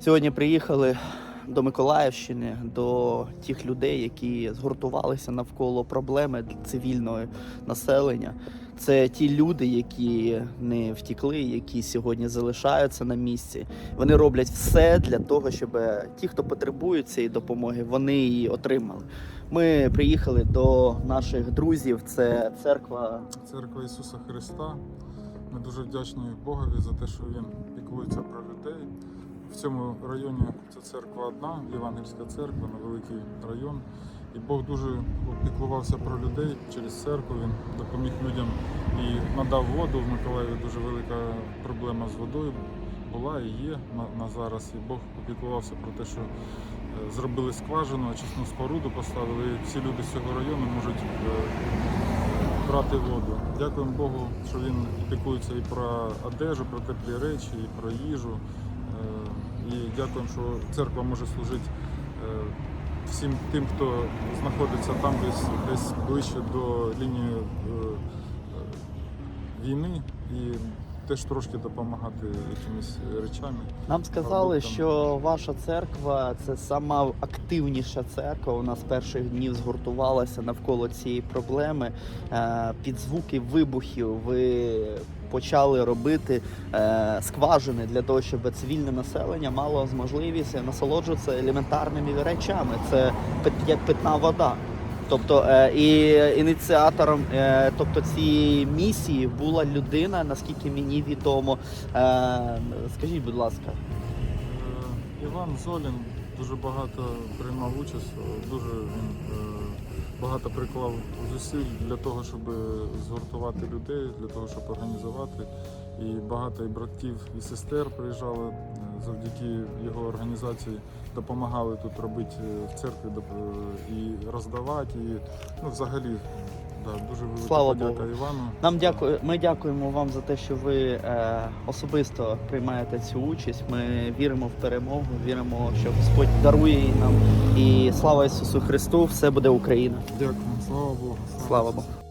Сьогодні приїхали до Миколаївщини, до тих людей, які згуртувалися навколо проблеми цивільного населення. Це ті люди, які не втікли, які сьогодні залишаються на місці. Вони роблять все для того, щоб ті, хто потребує цієї допомоги, вони її отримали. Ми приїхали до наших друзів. Це церква Церква Ісуса Христа. Ми дуже вдячні Богові за те, що Він піклується про людей. В цьому районі ця церква одна, Євангельська церква, невеликий район. І Бог дуже піклувався про людей через церкву. Він допоміг людям і надав воду. В Миколаєві дуже велика проблема з водою була і є на, на зараз. І Бог попіклувався про те, що е, зробили скважину, очисну споруду поставили. І всі люди з цього району можуть е, брати воду. Дякуємо Богу, що він піклується і про одежу, про теплі речі, і про їжу. Дякуємо, що церква може служити е, всім тим, хто знаходиться там десь, десь ближче до лінії е, е, війни. І теж трошки допомагати якимись речами. Нам сказали, продуктами. що ваша церква це сама активніша церква. Вона з перших днів згуртувалася навколо цієї проблеми. Е, Під звуки вибухів ви почали робити е, скважини для того, щоб цивільне населення мало можливість насолоджуватися елементарними речами. Це як питна вода. Тобто е, і ініціатором е, тобто цієї місії була людина, наскільки мені відомо. Е, скажіть, будь ласка, Іван Золін дуже багато приймав участь, дуже він е, багато приклав зусиль для того, щоб згуртувати людей, для того, щоб організувати. І багато і братів і сестер приїжджали е, завдяки його організації, допомагали тут робити е, в церкві і роздавати. І ну, взагалі да, дуже велика Слава подяка Богу. Івану. нам дякую. Ми дякуємо вам за те, що ви е, особисто приймаєте цю участь. Ми віримо в перемогу, віримо, що Господь дарує її нам. І слава Ісусу Христу! Все буде Україна! Дякую, слава Богу. Слава. Богу.